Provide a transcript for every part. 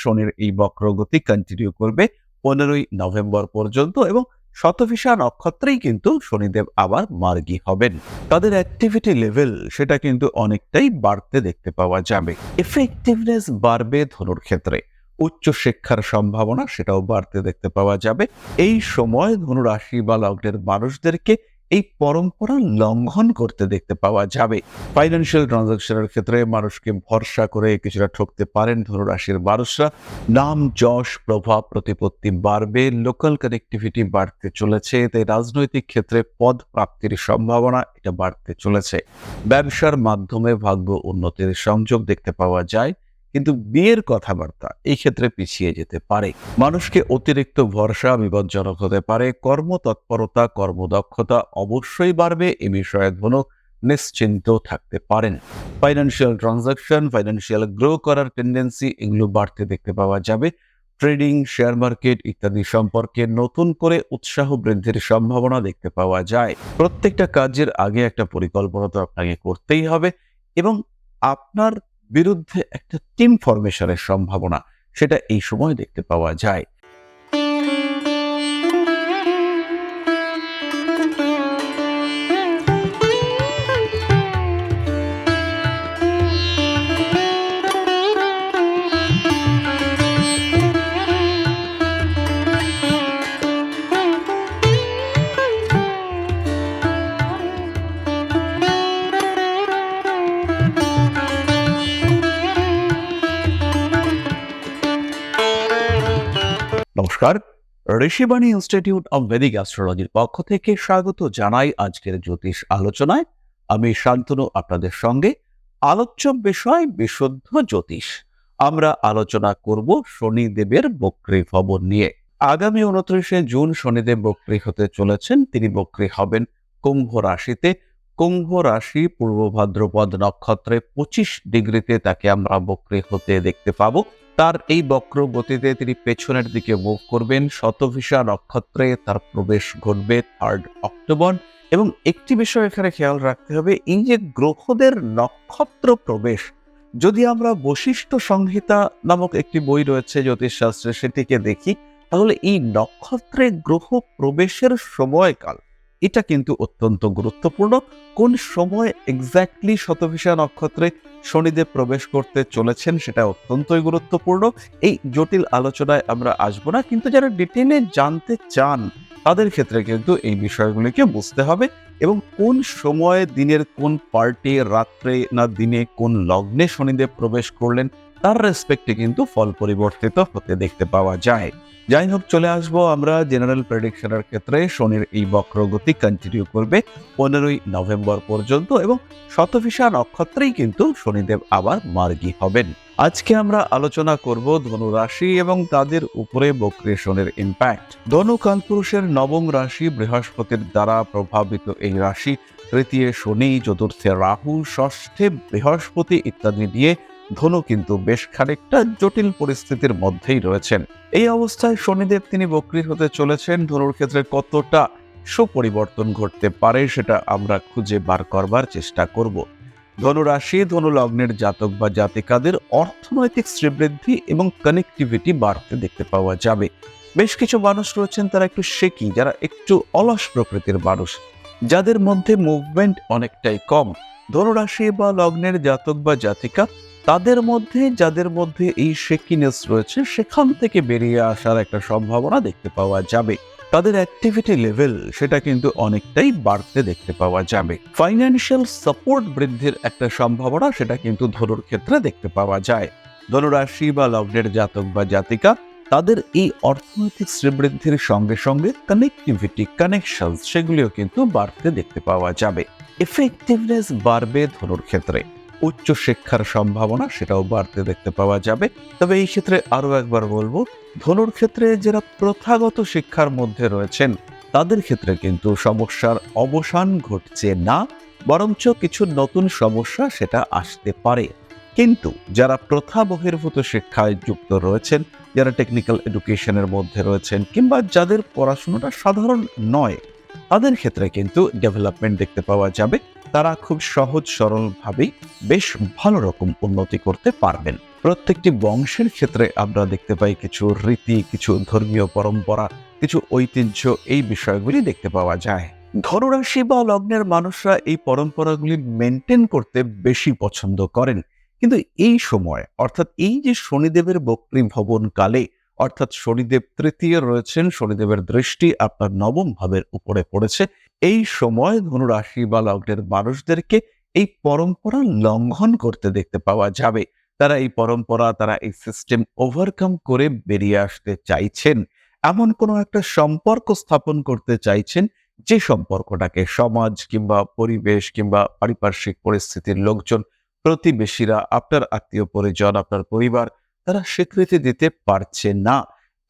শনির এই বক্রগতি কন্টিনিউ করবে পনেরোই নভেম্বর পর্যন্ত এবং শতভিসা নক্ষত্রেই কিন্তু শনিদেব আবার মার্গী হবেন। তাদের অ্যাক্টিভিটি লেভেল সেটা কিন্তু অনেকটাই বাড়তে দেখতে পাওয়া যাবে। এফেক্টিভনেস বাড়বে ধনুর ক্ষেত্রে। উচ্চ শিক্ষার সম্ভাবনা সেটাও বাড়তে দেখতে পাওয়া যাবে। এই সময় ধনু রাশি বা লগ্নের মানুষদেরকে এই পরম্পরা লঙ্ঘন করতে দেখতে পাওয়া যাবে। ফাইন্যান্সিয়াল ট্রানজাকশনের ক্ষেত্রে মানুষকে ভরসা করে কিছুটা ঠকতে পারেন ধনুরাশির মানুষরা। নাম, যশ, প্রভাব, প্রতিপত্তি বাড়বে লোকাল কানেক্টিভিটি বাড়তে চলেছে। তাই রাজনৈতিক ক্ষেত্রে পদ প্রাপ্তির সম্ভাবনা এটা বাড়তে চলেছে। ব্যবসার মাধ্যমে ভাগ্য উন্নতির সংযোগ দেখতে পাওয়া যায়। কিন্তু বিয়ের কথাবার্তা এই ক্ষেত্রে পিছিয়ে যেতে পারে। মানুষকে অতিরিক্ত ভরসা বিপজ্জনক হতে পারে, কর্মতৎপরতা, কর্মদক্ষতা অবশ্যই বাড়বে, এ বিষয়ে ধনু নিশ্চিন্ত থাকতে পারেন। ফাইন্যান্সিয়াল ট্রানজাকশন ফাইন্যান্সিয়াল গ্রো করার টেন্ডেন্সি এগুলো বাড়তে দেখতে পাওয়া যাবে। ট্রেডিং শেয়ার মার্কেট ইত্যাদি সম্পর্কে নতুন করে উৎসাহ বৃদ্ধির সম্ভাবনা দেখতে পাওয়া যায়। প্রত্যেকটা কাজের আগে একটা পরিকল্পনা তো আপনাকে করতেই হবে এবং আপনার বিরুদ্ধে একটা টিম ফরমেশনের সম্ভাবনা সেটা এই সময় দেখতে পাওয়া যায়। নমস্কার। ঋষিবাণী ইনস্টিটিউট অব ভেদিক অ্যাস্ট্রোলজির পক্ষ থেকে স্বাগত জানাই আজকের জ্যোতিষ আলোচনায়। আমি শান্তনু, আপনাদের সঙ্গে। আলোচ্য বিষয়, বিশুদ্ধ জ্যোতিষ। আমরা আলোচনা করব শনিদেবের বক্রী ভবন নিয়ে। আগামী উনত্রিশে জুন শনিদেব বক্রী হতে চলেছেন। তিনি বক্রী হবেন কুম্ভ রাশিতে। কুম্ভ রাশি পূর্ব ভাদ্রপদ নক্ষত্রে পঁচিশ ডিগ্রিতে তাকে আমরা বক্রী হতে দেখতে পাবো। তার এই বক্র গতিতে তিনি পেছনের দিকে মুভ করবেন। শতভিসা নক্ষত্রে তার প্রবেশ ঘটবে থার্ড অক্টোবর এবং একটি বিষয় এখানে খেয়াল রাখতে হবে, এই যে গ্রহদের নক্ষত্র প্রবেশ, যদি আমরা বশিষ্ঠ সংহিতা নামক একটি বই রয়েছে, জ্যোতিষশাস্ত্রে সেটিকে দেখি, তাহলে এই নক্ষত্রে গ্রহ প্রবেশের সময়কাল এটা কিন্তু অত্যন্ত গুরুত্বপূর্ণ। কোন সময় এক্স্যাক্টলি শতভিষা নক্ষত্রে শনিদেব প্রবেশ করতে চলেছেন সেটা অত্যন্তই গুরুত্বপূর্ণ। এই জটিল আলোচনায় আমরা আসব না, কিন্তু যারা ডিটেলে জানতে চান, তাদের ক্ষেত্রে কিন্তু এই বিষয়গুলিকে বুঝতে হবে এবং কোন সময়ে দিনের কোন পার্টি রাত্রে না দিনে কোন লগ্নে শনিদেব প্রবেশ করলেন, তার রেসপেক্টে কিন্তু ফল পরিবর্তিত হতে দেখতে পাওয়া যায়। যাই হোক চলে আসব আমরা জেনারেল প্রেডিকশনের ক্ষেত্রে। শনির এই বক্রগতি কন্টিনিউ করবে পনেরোই নভেম্বর পর্যন্ত এবং শতভিসা নক্ষত্রেই কিন্তু শনিদেব আবার মার্গী হবেন। আজকে আমরা আলোচনা করব ধনু রাশি এবং তাদের উপরে বক্রী শনির ইম্প্যাক্ট ধনু কালপুরুষের নবম রাশি বৃহস্পতির দ্বারা প্রভাবিত এই রাশি, তৃতীয় শনি, চতুর্থে রাহু, ষষ্ঠে বৃহস্পতি ইত্যাদি দিয়ে ধনু কিন্তু বেশ খানিকটা জটিল পরিস্থিতির মধ্যেই রয়েছেন। এই অবস্থায় শনিদেব তিনি বক্রী হতে চলেছেন। ধনুর ক্ষেত্রে কতটা সুপরিবর্তন ঘটতে পারে সেটা আমরা খুঁজে বার করবার চেষ্টা করব। ধনুরাশি ধনু লগ্নের জাতক বা জাতিকাদের অর্থনৈতিক শ্রীবৃদ্ধি এবং কানেক্টিভিটি বাড়তে দেখতে পাওয়া যাবে। বেশ কিছু মানুষ রয়েছেন, তারা একটু শেকি যারা একটু অলস প্রকৃতির মানুষ, যাদের মধ্যে মুভমেন্ট অনেকটাই কম। ধনুরাশি বা লগ্নের জাতক বা জাতিকা তাদের মধ্যে, যাদের মধ্যে এই শেকিনেস রয়েছে, সেখান থেকে বেরিয়ে আসার একটা সম্ভাবনা দেখতে পাওয়া যাবে। তাদের অ্যাক্টিভিটি লেভেল সেটা কিন্তু অনেকটাই বাড়তে দেখতে পাওয়া যাবে। ফাইন্যান্সিয়াল সাপোর্ট বৃদ্ধির একটা সম্ভাবনা সেটা কিন্তু ধনুর ক্ষেত্রে দেখতে পাওয়া যায়। ধনুরাশি বা লগ্নের জাতক বা জাতিকা, তাদের এই অর্থনৈতিক শ্রীবৃদ্ধির সঙ্গে সঙ্গে কানেক্টিভিটি কানেকশন সেগুলিও কিন্তু বাড়তে দেখতে পাওয়া যাবে। এফেক্টিভনেস বাড়বে ধনুর ক্ষেত্রে। উচ্চ শিক্ষার সম্ভাবনা সেটাও বাড়তে দেখতে পাওয়া যাবে। তবে এই ক্ষেত্রে আরও একবার বলব, ধনুর ক্ষেত্রে যারা প্রথাগত শিক্ষার মধ্যে রয়েছেন, তাদের ক্ষেত্রে কিন্তু সমস্যার অবসান ঘটছে না, বরঞ্চ কিছু নতুন সমস্যা সেটা আসতে পারে। কিন্তু যারা প্রথা বহির্ভূত শিক্ষায় যুক্ত রয়েছেন, যারা টেকনিক্যাল এডুকেশনের মধ্যে রয়েছেন, কিংবা যাদের পড়াশোনাটা সাধারণ নয়, তাদের ক্ষেত্রে কিন্তু ডেভেলপমেন্ট দেখতে পাওয়া যাবে। তারা খুব সহজ সরলভাবেই বেশ ভালো রকম উন্নতি করতে পারবেন। প্রত্যেকটি বংশের ক্ষেত্রে আমরা দেখতে পাই কিছু রীতি, কিছু ধর্মীয় পরম্পরা, কিছু ঐতিহ্য এই বিষয়গুলি দেখতে পাওয়া যায়। ধনুরাশি বা লগ্নের মানুষরা এই পরম্পরাগুলি মেনটেন করতে বেশি পছন্দ করেন। কিন্তু এই সময়, অর্থাৎ এই যে শনিদেবের বক্রী ভবন কালে, অর্থাৎ শনিদেব তৃতীয় রয়েছেন, শনিদেবের দৃষ্টি আপনার নবম ভাবের উপরে পড়েছে এই সময় ধনুরাশি বা লগ্নের মানুষদেরকে এই পরম্পরা লঙ্ঘন করতে দেখতে পাওয়া যাবে। তারা এই পরম্পরা, তারা এই সিস্টেম ওভারকাম করে বেরিয়ে আসতে চাইছেন। এমন কোনো একটা সম্পর্ক স্থাপন করতে চাইছেন, যে সম্পর্কটাকে সমাজ কিংবা পরিবেশ কিংবা পারিপার্শ্বিক পরিস্থিতির লোকজন, প্রতিবেশীরা, আপনার আত্মীয় পরিজন আপনার পরিবার, তারা স্বীকৃতি দিতে পারছে না।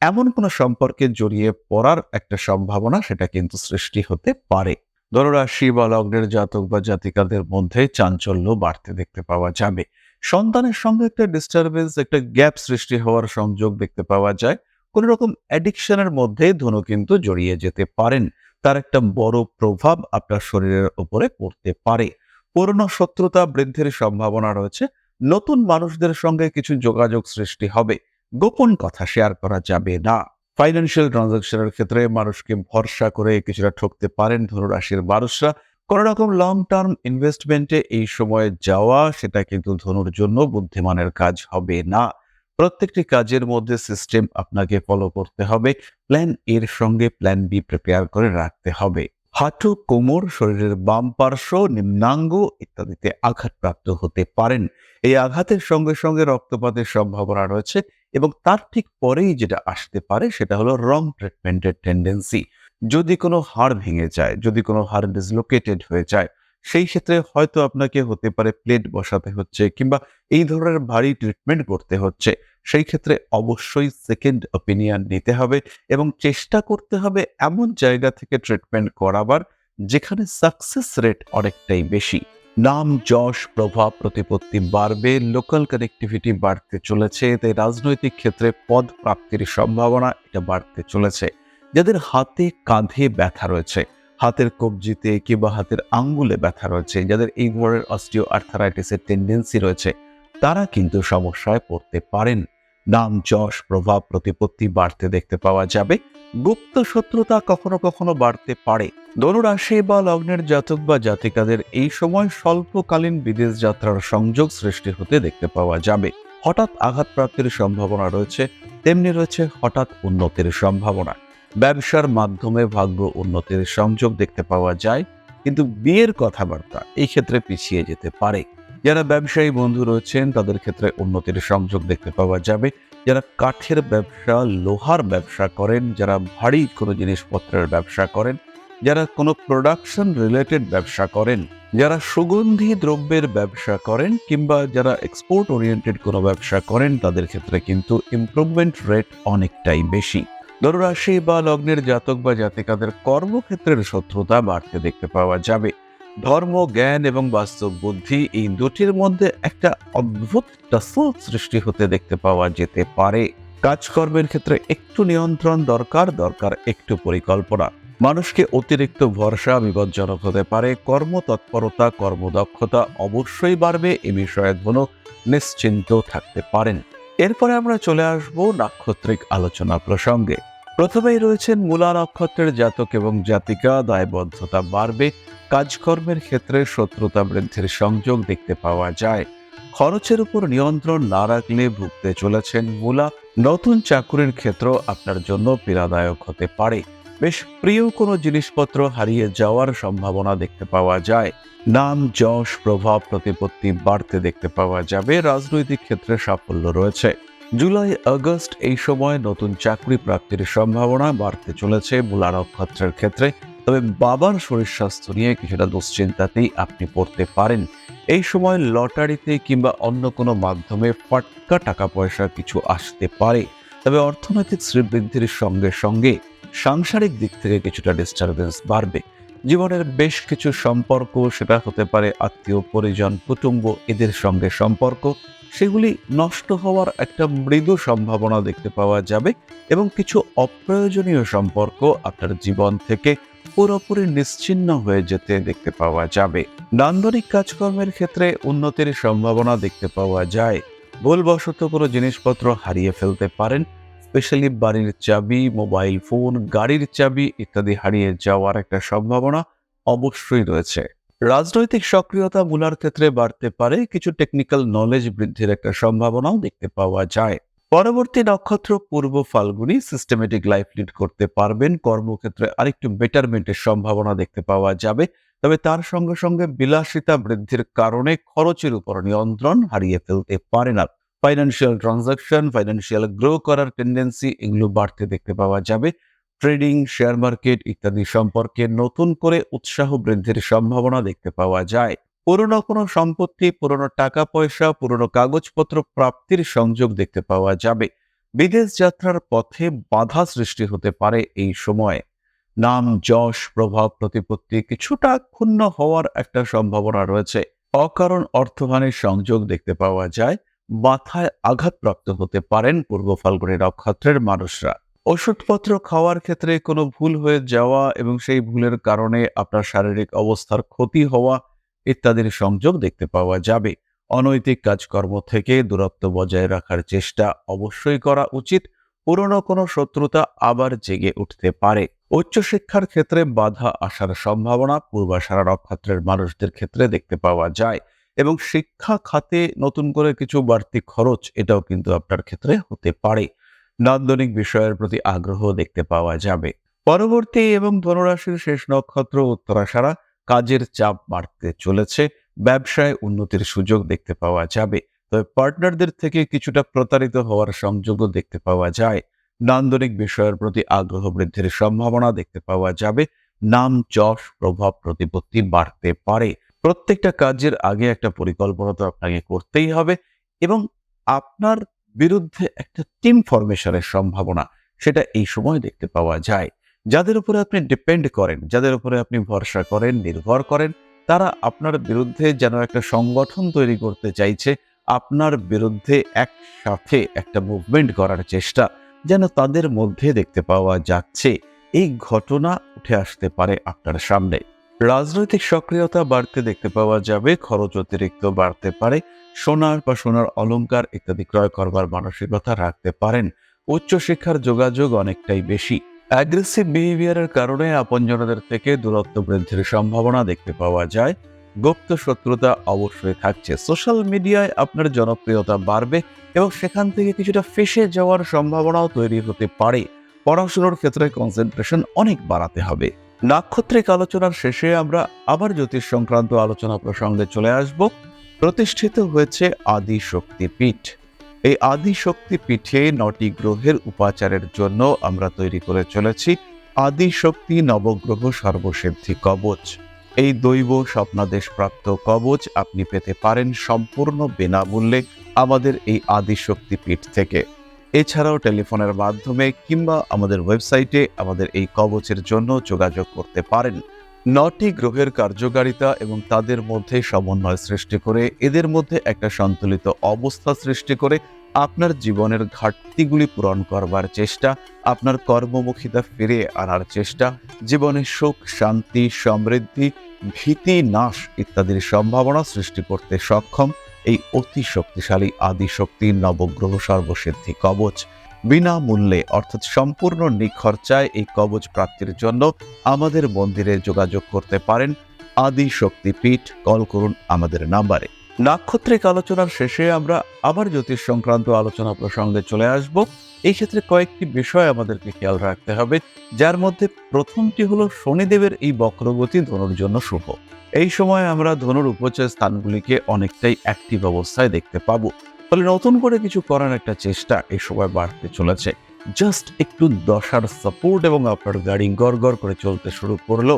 এমন কোনো সম্পর্কে জড়িয়ে পড়ার একটা সম্ভাবনা সেটা কিন্তু সৃষ্টি হতে পারে। ধনুরাশি বা লগ্নের জাতক বা জাতিকাদের মধ্যে চাঞ্চল্য বাড়তে দেখতে পাওয়া যাবে। সন্তানের সঙ্গে একটা ডিস্টারবেন্স একটা গ্যাপ সৃষ্টি হওয়ার সংযোগ দেখতে পাওয়া যায়। কোন রকম অ্যাডিকশনের মধ্যে ধনু কিন্তু জড়িয়ে যেতে পারেন। তার একটা বড় প্রভাব আপনার শরীরের উপরে পড়তে পারে। পুরনো শত্রুতা বৃদ্ধির সম্ভাবনা রয়েছে। নতুন মানুষদের সঙ্গে কিছু যোগাযোগ সৃষ্টি হবে। গোপন কথা শেয়ার করা যাবে না। ফাইন্যান্সিয়াল ট্রানজাকশনের ক্ষেত্রে মানুষকে ভরসা করে কিছুটা ঠকতে পারেন ধনুরাশির মানুষরা। কোন রকম লং টার্ম ইনভেস্টমেন্টে এই সময়ে যাওয়া, সেটা কিন্তু ধনুর জন্য বুদ্ধিমানের কাজ হবে না। প্রত্যেকটি কাজের মধ্যে সিস্টেম আপনাকে ফলো করতে হবে। প্ল্যান এর সঙ্গে প্ল্যান বি প্রিপেয়ার করে রাখতে হবে। হাঁটু, কোমর, শরীরের বাম পার্শ্ব, নিম্নাঙ্গ ইত্যাদিতে আঘাতপ্রাপ্ত হতে পারেন। এই আঘাতের সঙ্গে সঙ্গে রক্তপাতের সম্ভাবনা রয়েছে। এবং তার ঠিক পরেই যেটা আসতে পারে সেটা হলো রং ট্রিটমেন্টের টেন্ডেন্সি যদি কোনো হাড় ভেঙে যায়, যদি কোনো হাড় ডিসলোকেটেড হয়ে যায়, সেই ক্ষেত্রে হয়তো আপনাকে হতে পারে প্লেট বসাতে হচ্ছে কিংবা এই ধরনের ভারী ট্রিটমেন্ট করতে হচ্ছে। সেই ক্ষেত্রে অবশ্যই সেকেন্ড অপিনিয়ন নিতে হবে এবং চেষ্টা করতে হবে এমন জায়গা থেকে ট্রিটমেন্ট করাবার যেখানে সাকসেস রেট অনেকটাই বেশি। নাম, যশ, প্রভাব, প্রতিপত্তি বাড়বে লোকাল কানেক্টিভিটি বাড়তে চলেছে, তাই রাজনৈতিক ক্ষেত্রে পদ প্রাপ্তির সম্ভাবনা এটা বাড়তে চলেছে। যাদের হাতে কাঁধে ব্যথা রয়েছে, হাতের কবজিতে কিংবা হাতের আঙ্গুলে ব্যথা রয়েছে, যাদের এই ধরনের অস্টিও আর্থারাইটিসের টেন্ডেন্সি রয়েছে, তারা কিন্তু সমস্যায় পড়তে পারেন। নাম, যশ, প্রভাব, প্রতিপত্তি বাড়তে দেখতে পাওয়া যাবে। গুপ্ত শত্রুতা কখনো কখনো বাড়তে পারে। ধনুরাশি বা লগ্নের জাতক বা জাতিকাদের এই সময় স্বল্পকালীন বিদেশ যাত্রার সংযোগ সৃষ্টি হতে দেখতে পাওয়া যাবে। হঠাৎ আঘাতপ্রাপ্তির সম্ভাবনা রয়েছে, তেমনি রয়েছে হঠাৎ উন্নতির সম্ভাবনা। ব্যবসার মাধ্যমে ভাগ্য উন্নতির সংযোগ দেখতে পাওয়া যায়, কিন্তু বিয়ের কথাবার্তা এই ক্ষেত্রে পিছিয়ে যেতে পারে। যারা ব্যবসায়ী বন্ধু রয়েছেন, তাদের ক্ষেত্রে উন্নতির সংযোগ দেখতে পাওয়া যাবে। যারা কাঠের ব্যবসা, লোহার ব্যবসা করেন, যারা ভারী কোনো জিনিসপত্রের ব্যবসা করেন, যারা কোনো প্রোডাকশন রিলেটেড ব্যবসা করেন, যারা সুগন্ধি দ্রব্যের ব্যবসা করেন কিংবা যারা এক্সপোর্ট ওরিয়েন্টেড কোনো ব্যবসা করেন, তাদের ক্ষেত্রে কিন্তু ইমপ্রুভমেন্ট রেট অনেকটাই বেশি। ধনুরাশি বা লগ্নের জাতক বা জাতিকাদের কর্মক্ষেত্রের শত্রুতা বাড়তে দেখতে পাওয়া যাবে। ধর্ম, জ্ঞান এবং বাস্তব বুদ্ধি এই দুটির মধ্যে একটা অদ্ভুত টাসল সৃষ্টি হতে দেখতে পাওয়া যেতে পারে। কাজকর্মের ক্ষেত্রে একটু নিয়ন্ত্রণ দরকার দরকার একটু পরিকল্পনা। মানুষকে অতিরিক্ত ভরসা বিপজ্জনক হতে পারে, কর্মতৎপরতা, কর্মদক্ষতা অবশ্যই বাড়বে, এ বিষয়ে ধনু নিশ্চিন্ত থাকতে পারেন। এরপরে আমরা চলে আসব নাক্ষত্রিক আলোচনা প্রসঙ্গে। প্রথমেই রয়েছেন মূলা নক্ষত্রের জাতক এবং জাতিকা, দায়বদ্ধতা বাড়বে কাজকর্মের ক্ষেত্রে শত্রুতা বৃদ্ধির সংযোগ দেখতে পাওয়া যায়। খরচের উপর নিয়ন্ত্রণ না রাখলে ভুগতে চলেছেন মূলা। নতুন চাকুরির ক্ষেত্র আপনার জন্য পীড়াদায়ক হতে পারে। বেশ প্রিয় কোনো জিনিসপত্র হারিয়ে যাওয়ার সম্ভাবনা দেখতে পাওয়া যায়। নাম, যশ, প্রভাব, প্রতিপত্তি বাড়তে দেখতে পাওয়া যাবে। রাজনৈতিক ক্ষেত্রে সাফল্য রয়েছে। জুলাই, আগস্ট এই সময় নতুন চাকরি প্রাপ্তির সম্ভাবনা বাড়তে চলেছে মূলা নক্ষত্রের ক্ষেত্রে। তবে বাবার শরীর স্বাস্থ্য নিয়ে কিছুটা দুশ্চিন্তাতেই আপনি পড়তে পারেন। এই সময় লটারিতে কিংবা অন্য কোনো মাধ্যমে ফাটকা টাকা পয়সা কিছু আসতে পারে। তবে অর্থনৈতিক শ্রীবৃদ্ধির সঙ্গে সঙ্গে সাংসারিক দিক থেকে কিছুটা ডিস্টারবেন্স বাড়বে। জীবনের বেশ কিছু সম্পর্ক, সেটা হতে পারে আত্মীয়, পরিজন, কুটুম্ব, এদের সঙ্গে সম্পর্ক। সেগুলি নষ্ট হওয়ার একটা মৃদু সম্ভাবনা দেখতে পাওয়া যাবে এবং কিছু অপ্রয়োজনীয় সম্পর্ক আপনার জীবন থেকে পুরোপুরি নিশ্চিন্ন হয়ে যেতে দেখতে পাওয়া যাবে। নান্দনিক কাজকর্মের ক্ষেত্রে উন্নতির সম্ভাবনা দেখতে পাওয়া যায়। ভুলবশত কোনো জিনিসপত্র হারিয়ে ফেলতে পারেন, স্পেশালি বাড়ির চাবি, মোবাইল ফোন, গাড়ির চাবি ইত্যাদি হারিয়ে যাওয়ার একটা সম্ভাবনা অবশ্যই রয়েছে। রাজনৈতিক সক্রিয়তা মূলার ক্ষেত্রে বাড়তে পারে, কিছু টেকনিক্যাল নলেজ বৃদ্ধির একটা সম্ভাবনাও দেখতে পাওয়া যায়। পরবর্তী নক্ষত্র পূর্ব ফাল্গুনি সিস্টেমেটিক লাইফ লিড করতে পারবেন। কর্মক্ষেত্রে আরেকটু বেটারমেন্টের সম্ভাবনা দেখতে পাওয়া যাবে। তবে তার সঙ্গে সঙ্গে বিলাসিতা বৃদ্ধির কারণে খরচের উপর নিয়ন্ত্রণ হারিয়ে ফেলতে পারে না। ফাইন্যান্সিয়াল ট্রানজাকশন ফাইন্যান্সিয়াল গ্রো করার টেন্ডেন্সি এগুলো বাড়তে দেখতে পাওয়া যাবে। ট্রেডিং শেয়ার মার্কেট ইত্যাদি সম্পর্কে নতুন করে উৎসাহ বৃদ্ধির সম্ভাবনা দেখতে পাওয়া যায়। পুরনো কোনো সম্পত্তি, পুরনো টাকা পয়সা, পুরনো কাগজপত্র প্রাপ্তির সংযোগ দেখতে পাওয়া যাবে। বিদেশ যাত্রার পথে বাধা সৃষ্টি হতে পারে এই সময়। নাম, যশ, প্রভাব, প্রতিপত্তি কিছুটা ক্ষুণ্ণ হওয়ার একটা সম্ভাবনা রয়েছে। অকারণ অর্থহানির সংযোগ দেখতে পাওয়া যায়, মাথায় আঘাতপ্রাপ্ত হতে পারেন পূর্ব ফাল্গুনি নক্ষত্রের মানুষরা। ওষুধপত্র খাওয়ার ক্ষেত্রে কোনো ভুল হয়ে যাওয়া এবং সেই ভুলের কারণে আপনার শারীরিক অবস্থার ক্ষতি হওয়া ইত্যাদির সংযোগ দেখতে পাওয়া যাবে। অনৈতিক কাজকর্ম থেকে দূরত্ব বজায় রাখার চেষ্টা অবশ্যই করা উচিত। পুরনো কোনো শত্রুতা আবার জেগে উঠতে পারে। উচ্চশিক্ষার ক্ষেত্রে বাধা আসার সম্ভাবনা পূর্বাশারা নক্ষত্রের মানুষদের ক্ষেত্রে দেখতে পাওয়া যায় এবং শিক্ষা খাতে নতুন করে কিছু বাড়তি খরচ এটাও কিন্তু আপনার ক্ষেত্রে হতে পারে। নান্দনিক বিষয়ের প্রতি আগ্রহ দেখতে পাওয়া যাবে। পরবর্তী এবং ধনুরাশির শেষ নক্ষত্র উত্তরাশারা কাজের চাপ বাড়তে চলেছে, ব্যবসায় উন্নতির সুযোগ দেখতে পাওয়া যাবে। তবে পার্টনারদের থেকে কিছুটা প্রতারিত হওয়ার সংযোগও দেখতে পাওয়া যায়। নান্দনিক বিষয়ের প্রতি আগ্রহ বৃদ্ধির সম্ভাবনা দেখতে পাওয়া যাবে। নাম, যশ, প্রভাব, প্রতিপত্তি বাড়তে পারে। প্রত্যেকটা কাজের আগে একটা পরিকল্পনা তো আপনাকে করতেই হবে এবং আপনার বিরুদ্ধে একটা টিম ফরমেশনের সম্ভাবনা, সেটা এই সময় দেখতে পাওয়া যায়। যাদের উপরে আপনি ডিপেন্ড করেন, যাদের উপরে আপনি ভরসা করেন, নির্ভর করেন, তারা আপনার বিরুদ্ধে যেন একটা সংগঠন তৈরি করতে চাইছে, আপনার বিরুদ্ধে একসাথে একটা মুভমেন্ট করার চেষ্টা যেন তাদের মধ্যে দেখতে পাওয়া যাচ্ছে। এই ঘটনা উঠে আসতে পারে আপনার সামনে। রাজনৈতিক সক্রিয়তা বাড়তে দেখতে পাওয়া যাবে, খরচ অতিরিক্ত বাড়তে পারে, সোনার বা সোনার অলংকার ইত্যাদি ক্রয় করবার মানসিকতা রাখতে পারেন, উচ্চশিক্ষার যোগাযোগ অনেকটাই বেশি। অ্যাগ্রেসিভ বিহেভিয়ারের কারণে আপনজনদের থেকে দূরত্ব বৃদ্ধির সম্ভাবনা দেখতে পাওয়া যায়। গুপ্ত শত্রুতা অবশ্যই থাকছে। সোশ্যাল মিডিয়ায় আপনার জনপ্রিয়তা বাড়বে এবং সেখান থেকে কিছুটা ফেসে যাওয়ার সম্ভাবনাও তৈরি হতে পারে। পড়াশোনার ক্ষেত্রে কনসেন্ট্রেশন অনেক বাড়াতে হবে। নাক্ষত্রিক আলোচনার শেষে আমরা আবার জ্যোতিষ সংক্রান্ত আলোচনা প্রসঙ্গে চলে আসব। প্রতিষ্ঠিত হয়েছে আদি শক্তি পীঠ এই আদি শক্তি পীঠে নটি গ্রহের উপাচারের জন্য আমরা তৈরি করে চলেছি আদি শক্তি নবগ্রহ সর্বসিদ্ধি কবচ। এই দৈব স্বপ্নাদেশ প্রাপ্ত কবচ আপনি পেতে পারেন সম্পূর্ণ বিনামূল্যে আমাদের এই আদি শক্তি পীঠ থেকে। এছাড়াও টেলিফোনের মাধ্যমে কিংবা আমাদের ওয়েবসাইটে আমাদের এই কবচের জন্য যোগাযোগ করতে পারেন। নটি গ্রহের কার্যকারিতা এবং তাদের মধ্যে সমন্বয় সৃষ্টি করে, এদের মধ্যে একটা সন্তুলিত অবস্থা সৃষ্টি করে আপনার জীবনের ঘাটতিগুলি পূরণ করবার চেষ্টা, আপনার কর্মমুখিতা ফিরে আনার চেষ্টা, জীবনে সুখ, শান্তি, সমৃদ্ধি, ভীতি, নাশ ইত্যাদির সম্ভাবনা সৃষ্টি করতে সক্ষম। এই অতি শক্তিশালী আদি আদিশক্তি নবগ্রহ সর্বসিদ্ধি কবচ। বিনামূল্যে, অর্থাৎ সম্পূর্ণ নিখরচায় এই কবচ প্রাপ্তির জন্য আমাদের মন্দিরে যোগাযোগ করতে পারেন আদি শক্তিপীঠ। কল করুন আমাদের নাম্বারে। নাক্ষত্রিক আলোচনার শেষে আমরা আবার জ্যোতিষ সংক্রান্ত আলোচনা প্রসঙ্গে চলে আসব। এই ক্ষেত্রে কয়েকটি বিষয় আমাদেরকে খেয়াল রাখতে হবে, যার মধ্যে প্রথমটি হলো শনিদেবের এই বক্রগতি ধনুর জন্য শুভ। এই সময় আমরা ধনুর উপচয় স্থানগুলিকে অনেকটাই অ্যাক্টিভ অবস্থায় দেখতে পাবো। ফলে নতুন করে কিছু করার একটা চেষ্টা এই সময় বাড়তে চলেছে। জাস্ট একটু দশার সাপোর্ট এবং আপনার গাড়ি গড় করে চলতে শুরু করল।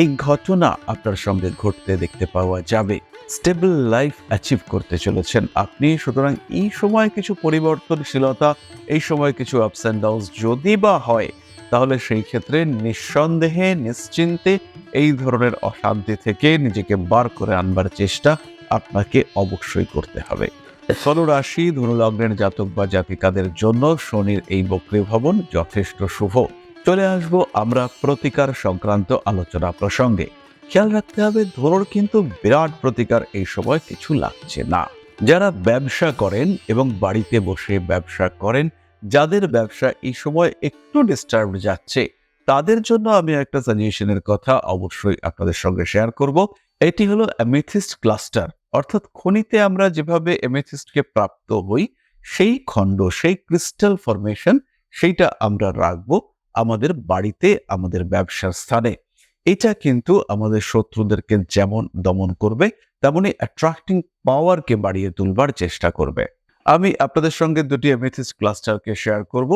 এই ঘটনা আপনার সঙ্গে ঘটতে দেখতে পাওয়া যাবে। স্টেবল লাইফ অ্যাচিভ করতে চলেছেন আপনি। সুতরাং এই সময় কিছু পরিবর্তনশীলতা, এই সময় কিছু আপস অ্যান্ড ডাউনস যদি বা হয়, তাহলে সেই ক্ষেত্রে নিঃসন্দেহে, নিশ্চিন্তে এই ধরনের অশান্তি থেকে নিজেকে বার করে আনবার চেষ্টা আপনাকে অবশ্যই করতে হবে। ধনু রাশি ধনু জাতক বা জাতিকাদের জন্য শনির এই বক্রী ভবন যথেষ্ট শুভ। চলে আসব আমরা প্রতিকার সংক্রান্ত আলোচনা প্রসঙ্গে। খেয়াল রাখতে হবে ধরুন কিন্তু বিরাট প্রতিকার এই সময় কিছু লাগছে না। যারা ব্যবসা করেন এবং বাড়িতে বসে ব্যবসা করেন, যাদের ব্যবসা এই সময় একটু ডিস্টার্ব যাচ্ছে, তাদের জন্য আমি একটা সাজেশনের কথা অবশ্যই আপনাদের সঙ্গে শেয়ার করব। এটি হলো অ্যামেথিস্ট ক্লাস্টার অর্থাৎ খনিতে আমরা যেভাবে অ্যামেথিস্টকে প্রাপ্ত হই, সেই খণ্ড, সেই ক্রিস্টাল ফরমেশন সেইটা আমরা রাখব আমাদের বাড়িতে, আমাদের ব্যবসার স্থানে। এটা কিন্তু আমাদের শত্রুদেরকে যেমন দমন করবে, তেমনি অ্যাট্রাক্টিং পাওয়ারকে বাড়িয়ে তুলবার চেষ্টা করবে। আমি আপনাদের সঙ্গে দুটি এমেথিস ক্লাস্টারকে শেয়ার করব।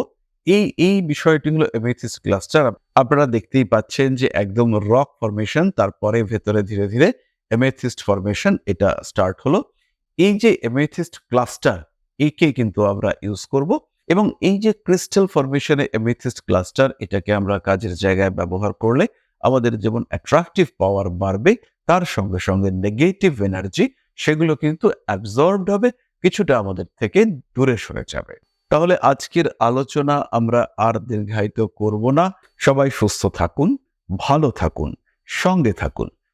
এই এই বিষয়টি হলো এমেথিস ক্লাস্টার আপনারা দেখতেই পাচ্ছেন যে একদম রক ফরমেশন তারপরে ভেতরে ধীরে ধীরে এমেথিস্ট ফরমেশন এটা স্টার্ট হলো। এই যে এমেথিস্ট ক্লাস্টার একে কিন্তু আমরা ইউজ করব। এবং এই যে ক্রিস্টাল ফরমেশনে এমেথিস্ট ক্লাস্টার এটাকে আমরা কাজের জায়গায় ব্যবহার করলে আমাদের যেমন অ্যাট্রাকটিভ পাওয়ার বাড়বে, তার সঙ্গে সঙ্গে নেগেটিভ এনার্জি সেগুলো কিন্তু অ্যাবজর্বড হবে, কিছুটা আমাদের থেকে দূরে সরে যাবে। তাহলে আজকের আলোচনা আমরা আর দীর্ঘায়িত করব না। সবাই সুস্থ থাকুন, ভালো থাকুন, সঙ্গে থাকুন।